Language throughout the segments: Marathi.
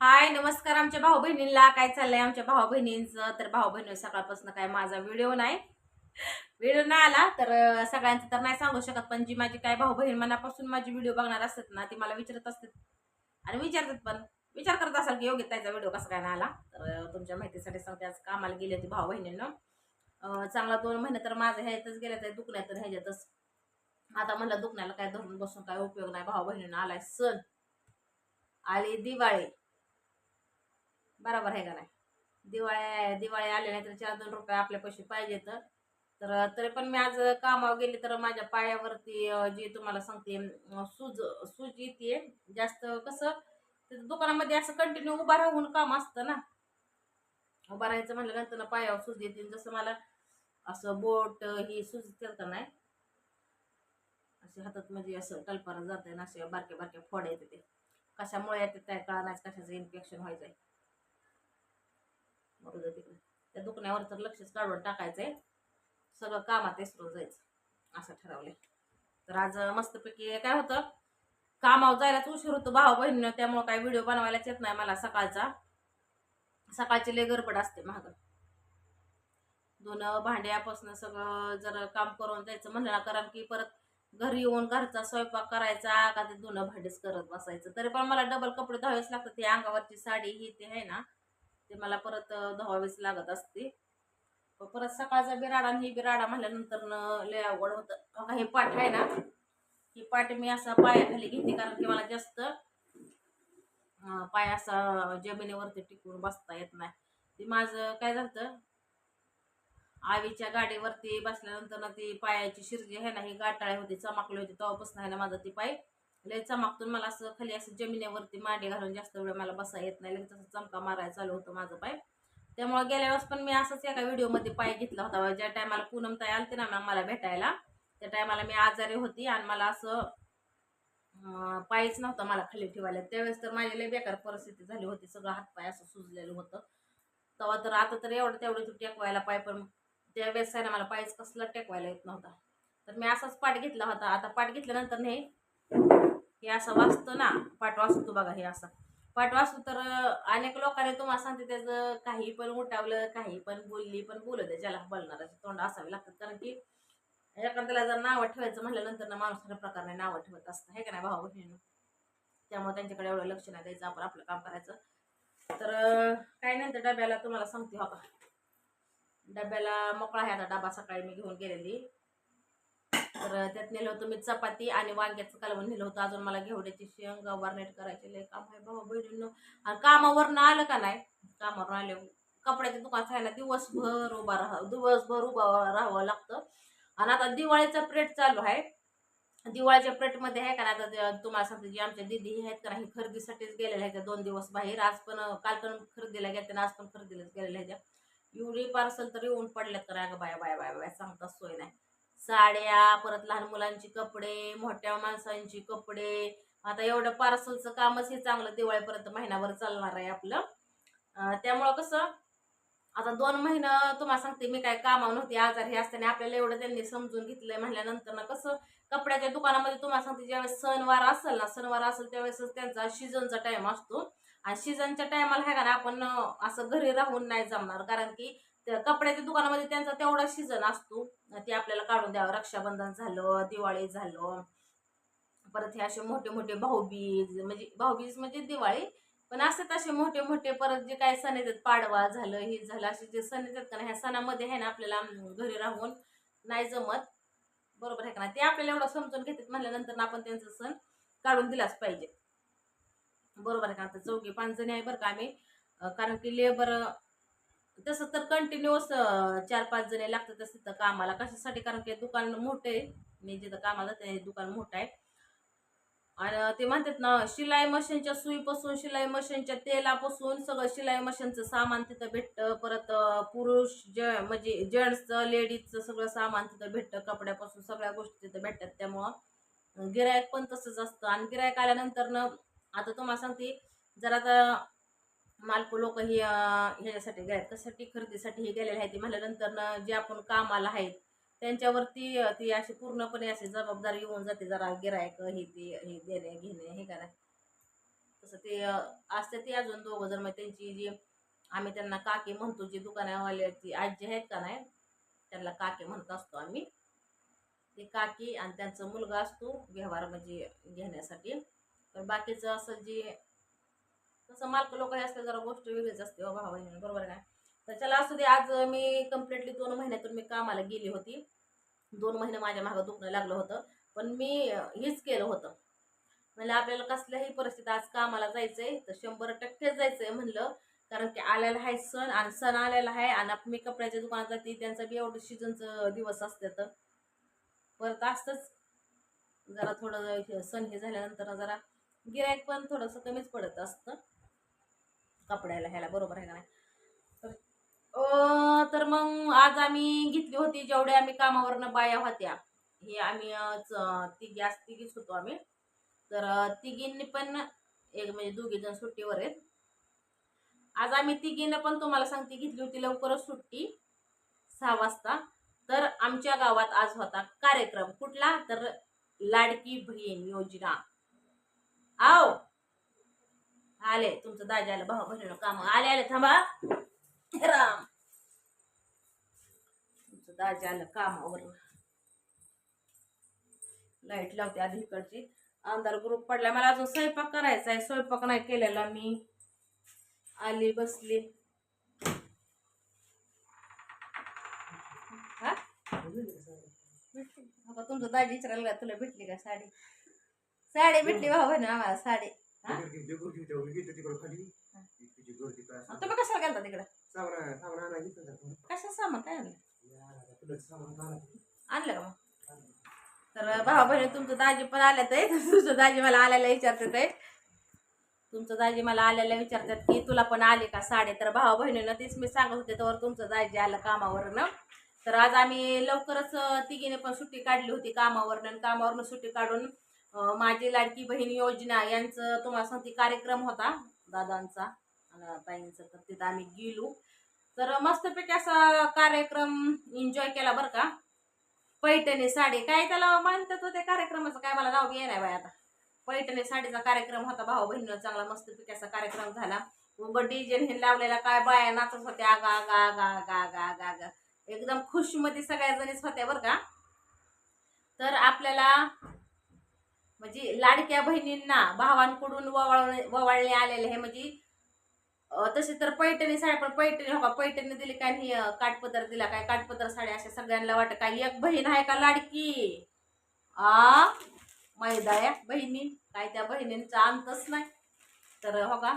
हाय नमस्कार आमच्या भाऊ बहिणींना काय चाललंय आमच्या भाऊ बहिणींचं तर भाऊ बहिणी सकाळपासून काय माझा व्हिडिओ नाही. व्हिडिओ नाही आला तर सगळ्यांचं तर नाही सांगू शकत पण जी माझी काय भाऊ बहीण मनापासून माझी व्हिडिओ बघणार असतात ना ती मला विचारत असतात. आणि विचारतात पण. विचार करत असाल की योग्य त्याचा व्हिडिओ कसा काय नाही आला? तर तुमच्या माहितीसाठी सांगते आज कामाला गेली होती भाऊ बहिणींना चांगला दोन महिने तर माझं ह्याच्यातच गेले तर दुखण्यात तर ह्याच्यातच. आता म्हणलं दुखण्याला काय धरून बसून काय उपयोग नाही भाऊ बहिणींना आलाय सण. आली दिवाळी. बराबर आहे का नाही? दिवाळी दिवाळी आले नाही तर चार दोन रुपये आपल्या पैसे पाहिजे तर तर तरी पण मी आज कामावर गेले तर माझ्या पायावरती जे तुम्हाला सांगते सूज सूज येते जास्त कसं तर दुकानामध्ये असं कंटिन्यू उभा राहून काम असतं ना. उभा राहायचं म्हणलं नंतर ना पायावर सूज येते. जसं मला असं बोट ही सूज करता नाही? असे हातात म्हणजे असं कल्पना जात आहे ना असे बारक्या बारक्या फोड येते ते. कशामुळे येते काय कळा नाही कशाचं इन्फेक्शन व्हायचं आहे मरू दे तिकडे त्या दुखण्यावर तर लक्षच काढून टाकायचंय. सगळं कामात विसरून जायचं. असं ठरवलंय. तर आज मस्तपैकी काय होतं? कामावर जायलाच उशीर होतो भाऊ बहिणीनं. त्यामुळे काय व्हिडिओ बनवायलाच येत नाही मला सकाळचा. सकाळची लय गडबड असते महाग दोन भांड्यापासून सगळं जर काम करून जायचं म्हणलं ना कारण की परत घरी येऊन घरचा स्वयंपाक करायचा का ते दोन भांडेच करत बसायचं. तरी पण मला डबल कपडे धावेच लागतात. ते अंगावरची साडी ही ते आहे ना ते मला परत धवावीच लागत असते. परत सकाळचा बिराडा आणि ही बिराडा म्हणल्यानंतर लय अवघड होतं. हे पाठ आहे ना ही पाठ मी असा पायाखाली घेते कारण की मला जास्त पाय असा जमिनीवरती टिकून बसता येत नाही. ते माझं काय झालं आवीच्या गाडीवरती बसल्यानंतर ना ती पायाची शिरजी आहे ना ही गाठाळी होती चमकली होती. तेव्हापासून आहे ना माझा ती पाय लय चमकतून मला असं खाली असं जमिनीवरती मांडी घालून जास्त वेळ मला बसा येत नाही. लगेच असं चमका मारायला चालू होतं माझं पाय. त्यामुळे गेल्या वेळेस पण मी असंच एका व्हिडिओमध्ये पाय घेतला होता. ज्या टायमाला पूनम ताई आलते ना मॅम मला भेटायला त्या टायमाला मी आजारी होती आणि मला असं पायच नव्हता मला खाली ठेवायला. त्यावेळेस तर माझी लय बेकार परिस्थिती झाली होती. सगळं हातपाय असं सुजलेलं होतं. तेव्हा तर आता तर एवढं तेवढं तू टेकवायला पाय पण त्यावेळेस आहे ना मला पायच कसला टेकवायला येत नव्हता. तर मी असाच पाठ घेतला होता. आता पाठ घेतल्यानंतर नाही हे असं वाचतं ना पाठ वाचतो बघा हे असं. पाठ वाचतो तर अनेक लोकांनी तुम्हाला सांगते त्याचं काही पण उठावलं काही पण बोलली पण बोलू दे ज्याला बोलणाराचं तोंड असावे लागतात कारण की एखाद्याला जर नावं ठेवायचं म्हटल्यानंतर ना माणूस खऱ्या प्रकारे नावं ठेवत असतं. हे का नाही भाऊ बहिणी? त्यामुळे त्यांच्याकडे एवढं लक्ष नाही द्यायचं आपण आपलं काम करायचं. तर काय नाही तर डब्याला तुम्हाला सांगते हो का? डब्याला मोकळा आहे आता डबा सकाळी मी घेऊन गेलेली. तर त्यात नेलं होतं मी चपाती आणि वांग्याचं कालवण नेलं होतं. अजून मला घेवड्याची शेंग वारनेट करायचे लय काम आहे बाबा बहिणीनं. आणि कामावरनं आलं का नाही? कामावरून आले. कपड्याच्या दुकान खायला दिवसभर उभा राहा दिवसभर उभा राहावं लागतं. आणि आता दिवाळीचा प्रेट चालू आहे. दिवाळीच्या प्रेटमध्ये आहे का नाही? आता तुम्हाला सांगते जी आमच्या दिदी आहेत का नाही? खरेदीसाठीच गेलेल्या आहेत. दोन दिवस बाहेर. आज पण काल पण खरेदीला गेल्या आणि आज पण खरेदीलाच गेलेल्या आहेत. एवढी पार्सल तर येऊन पडल्यात तर. अगं बाया बाया बाया बाया सांगता सोय नाही. साड्या परत लहान मुलांची कपडे मोठ्या माणसांची कपडे. आता एवढं पार्सलचं कामच हे चांगलं दिवाळीपर्यंत महिनाभर चालणार आहे आपलं. त्यामुळं कसं आता दोन महिनं तुम्हाला सांगते मी काय कामावर नव्हती आजार हे असताना आपल्याला एवढं त्यांनी समजून घेतलंय म्हणल्यानंतर ना कसं कपड्याच्या दुकानामध्ये तुम्हाला सांगते ज्यावेळेस सणवार असेल ना सणवार असेल त्यावेळेसच त्यांचा सीझनचा टाइम असतो. आणि सीझनच्या टायमाला आहे का ना आपण असं घरी राहून नाही जमणार. कारण की कपड्याच्या दुकानामध्ये त्यांचा तेवढा सीझन असतो. ते आपल्याला काढून द्यावं. रक्षाबंधन झालं दिवाळी झालं. परत हे असे मोठे मोठे भाऊबीज म्हणजे भाऊबीज म्हणजे दिवाळी पण असतात असे मोठे मोठे परत जे काय सण येतात पाडवा झालं हे झालं असे जे सण येतात का ना ह्या सणामध्ये आहे ना आपल्याला घरी राहून नाही जमत. बरोबर आहे का नाही? ते आपल्याला एवढं समजून घेतात म्हणल्यानंतर ना आपण त्यांचा सण काढून दिलाच पाहिजे. बरोबर आहे का आता चौघी पाच जणी आहे बरं का आम्ही. कारण की लेबर तसं तर कंटिन्युअस चार पाच जणी लागतातच तिथं कामाला. कशासाठी? कारण की दुकान मोठं आहे. मी जिथं कामाला ते दुकान मोठं आहे. आणि ते म्हणतात ना शिलाई मशीनच्या सुईपासून शिलाई मशीनच्या तेलापासून सगळं शिलाई मशीनचं सामान तिथं भेटतं. परत पुरुष जे म्हणजे जेंट्सचं लेडीजचं सगळं सामान तिथं भेटतं. कपड्यापासून सगळ्या गोष्टी तिथं भेटतात. त्यामुळं गिरायक पण तसंच असतं. आणि गिरायक आल्यानंतर ना आता तुम्हाला सांगते जर आता मालक लोक ही ह्याच्यासाठी गेले कशासाठी? खरेदीसाठी हे गेलेले आहेत. ते म्हणल्यानंतर जे आपण कामाला आहेत त्यांच्यावरती ती अशी पूर्णपणे अशी जबाबदारी येऊन जाते. जरा गिरायक हे ते हे देणे घेणे हे करा. तसं ते असते ते अजून दोघं जण. मग त्यांची जी आम्ही त्यांना काकी म्हणतो जी दुकानावाल्याची आजी आहेत का नाही त्यांना काकी म्हणत असतो आम्ही. ते काकी आणि त्यांचा मुलगा असतो व्यवहार म्हणजे घेण्यासाठी. तर बाकीचं असं जे तसं मालक लोक असते जरा गोष्ट वेगळीच असते हो भावा बहिणी बरोबर आहे तर चला असू दे आज मी कम्प्लिटली दोन महिन्यातून मी कामाला गेली होती. दोन महिने माझ्या मागं दुखणं लागलं होतं. पण मी हेच केलं होतं. म्हणजे आपल्याला कसल्याही परिस्थितीत आज कामाला जायचंय तर शंभर टक्के जायचंय म्हणलं. कारण की आलेला आहे सण आणि सण आलेला आहे आणि मी कपड्याच्या दुकानात जाते त्यांचा बी एवढं सीझनचं दिवस असते तर. परत असतंच. जरा थोडं हे सण हे झाल्यानंतर जरा गिरायक पण थोडंसं कमीच पडत असतं. कपड्याला ह्याला बरोबर आहे का नाही? तर तर मग आज आम्ही घेतली होती जेवढ्या आम्ही कामावरनं बाया होत्या. हे आम्ही तिघी आज तिघीच होतो आम्ही. तर तिघींनी पण एक म्हणजे दोघी जण सुट्टीवर आहेत. आज आम्ही तिघीनं पण तुम्हाला सांगते घेतली होती लवकरच सुट्टी सहा वाजता. तर आमच्या गावात आज होता कार्यक्रम. कुठला? तर लाडकी बहीण योजना. आओ आले तुमचं दाजी आलं भाऊ बहिणीनं काम. आले आले थांबा. राम. तुमचं दाजी आलं कामावर लाइट लावते आधी इकडची. अंधार ग्रुप पडला मला अजून स्वयंपाक करायचा आहे. स्वयंपाक नाही केलेला मी. आली बसली. हा? तुमचं दाजी विचारायला का तुला भेटली का साडी? साडी भेटली भाऊ बहिणी आम्हाला साडी. हा? तुम्ही कशाला गेलता तिकडं? कशा सामान? काय आणलं? आणलं का मग? तर भाऊ बहिणी तुमचं दाजी पण आल्यात आहे तुमचं दाजी मला आल्याला विचारतात आहे तुमचं दाजी मला आल्याला विचारतात की तुला पण आली का साडी? तर भाऊ बहिणीनं तीच मी सांगत होते तर तुमचं दाजी आलं कामावरनं. तर आज आम्ही लवकरच तिघीने पण सुट्टी काढली होती कामावरनं कामावरनं सुट्टी काढून माझी लाडकी बहीण योजना यांचं तुम्हाला सांगते कार्यक्रम होता दादांचा ताईंचा तर तिथं आम्ही गेलो. तर मस्तपैकी असा कार्यक्रम एन्जॉय केला बरं का. पैठणी साडी काय त्याला मानतात होते त्या कार्यक्रमाचं? काय मला नाव घे नाही बाय आता. पैठणी साडीचा कार्यक्रम होता भाऊ बहिणीनं चांगला मस्तपैकी असा कार्यक्रम झाला. उग डीजे हे लावलेला काय बाया नाचत होत्या आगा आगा आगा आगा आगा आगा आगा एकदम खुशमध्ये सगळ्या जणीच होत्या बरं का. तर आपल्याला म्हणजे लाडक्या बहिणींना भावांकडून ववाळ ववाळले आलेले हे म्हणजे तसे तर पैठणी साडी पण पैठणी हो का पैठणी दिली काय नाही अं, काठपदर दिला काय? काठपदर साडी अशा सगळ्यांना वाटत. काय एक बहीण आहे का लाडकी? आ? मैदाया बहिणी. काय त्या बहिणींचा अंतच नाही. तर हो का?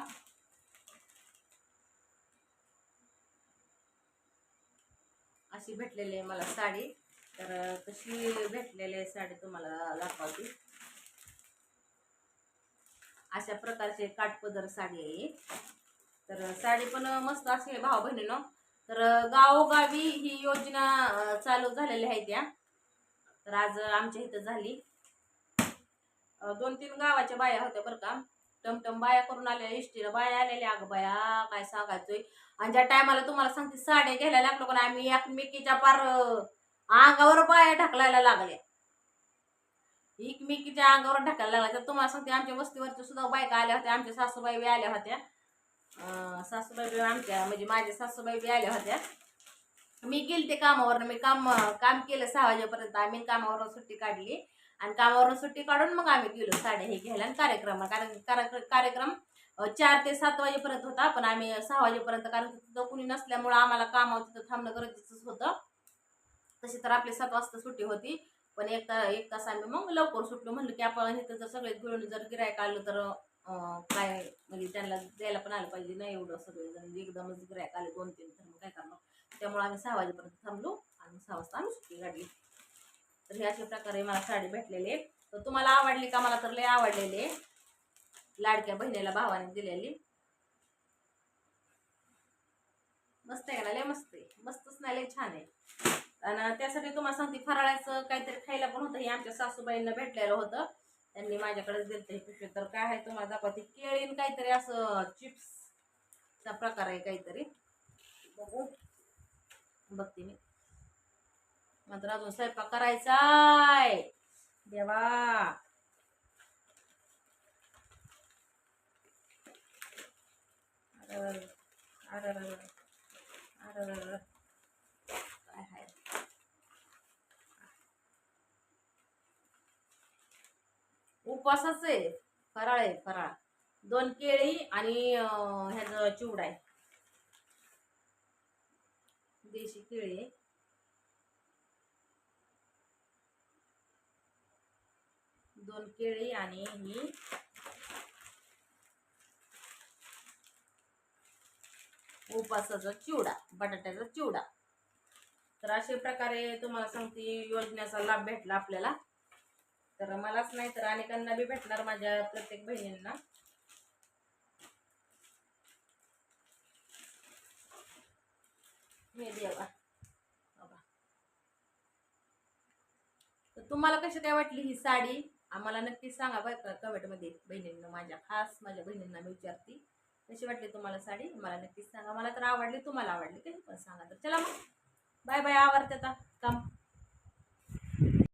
अशी भेटलेली आहे मला साडी. तर कशी भेटलेली आहे साडी तुम्हाला दाखवते. अशा प्रकारचे काटपदर साडी आहे तर साडी पण मस्त असे आहे भाऊ बहिणीनं तर गावोगावी ही योजना चालू झालेली आहे त्या. तर आज आमच्या इथं झाली. दोन तीन गावाच्या बाया होत्या बरं का. टमटम बाया करून आल्या इष्टीला बाया आलेल्या. अगं बाया काय सांगायचोय. आणि ज्या टायमाला तुम्हाला सांगते साड्या घ्यायला लागलो पण आम्ही एकमेकीच्या पार अंगावर बाया ढकलायला लागल्या. एकमेकीच्या अंगावर ढकायला लागला. तर तुम्हाला सांगते आमच्या वस्तीवरच्या सुद्धा बायका आल्या होत्या आमच्या सासूबाई बी आल्या होत्या. सासूबाई बी आमच्या म्हणजे माझ्या सासूबाई बी आल्या होत्या. मी गेली ते कामावरनं मी काम काम केलं सहा वाजेपर्यंत. आम्ही कामावरून सुट्टी काढली. आणि कामावरून सुट्टी काढून मग आम्ही गेलो साड्या हे घ्यायला आणि कार्यक्रम कारण कार्यक्रम कार्यक्रम चार ते सात वाजेपर्यंत होता. पण आम्ही सहा वाजेपर्यंत कारण तिथं कुणी नसल्यामुळं आम्हाला कामावर तिथं थांबणं गरजेचंच होतं. तशी तर आपली सात वाजता सुट्टी होती. पण एक ता एक तास आम्ही मग लवकर सुटलो. म्हणलं की आपण इथं जर सगळे मिळून जर गिरायक आलं तर काय म्हणजे त्यांना द्यायला पण आलं पाहिजे नाही एवढं सगळेजण एकदमच गिरायक आले दोन तीन तर मग काय करणार? त्यामुळे आम्ही सहा वाजेपर्यंत थांबलो आणि सहा वाजता आम्ही सुटली काढली. तर हे अशा प्रकारे मला साडी भेटलेली आहे. तर तुम्हाला आवडली का? मला तर लय आवडलेले लाडक्या बहिणीला भावाने दिलेली. मस्त आहे का ना? लय मस्त आहे. मस्तच नाही लय छान आहे. आणि त्यासाठी तुम्हाला सांगते फराळाचं काहीतरी खायला पण होतं हे आमच्या सासूबाईंना भेटलेलं होतं. त्यांनी माझ्याकडेच दिलं हे पिशवी. तर काय आहे तुम्हाला दाखवते केळीन काहीतरी असं चिप्सचा प्रकार आहे काहीतरी. बघू. बघते मी. मात्र अजून स्वयंपाक करायचा अरे देवा. अरे अरे अरे उपवासाच आहे फराळ आहे फराळ. दोन केळी आणि अं, ह्याचं चिवडा आहे. देशी केळी दोन केळी आणि ही उपासाचा चिवडा बटाट्याचा चिवडा. तर अशा प्रकारे तुम्हाला सांगते योजनेचा लाभ भेटला आपल्याला. तर मलाच नाही तर अनेकांना बी भेटणार माझ्या प्रत्येक बहिणींना. हे देवा. तर तुम्हाला कशी काय वाटली ही साडी? आम्हाला नक्कीच सांगा बरं का कमेंटमध्ये बहिणींना माझ्या खास माझ्या बहिणींना मी विचारते. कशी वाटली तुम्हाला साडी? मला नक्कीच सांगा. मला तर आवडली तुम्हाला आवडली काही पण सांगा तर. चला मग. बाय बाय आवडते आता.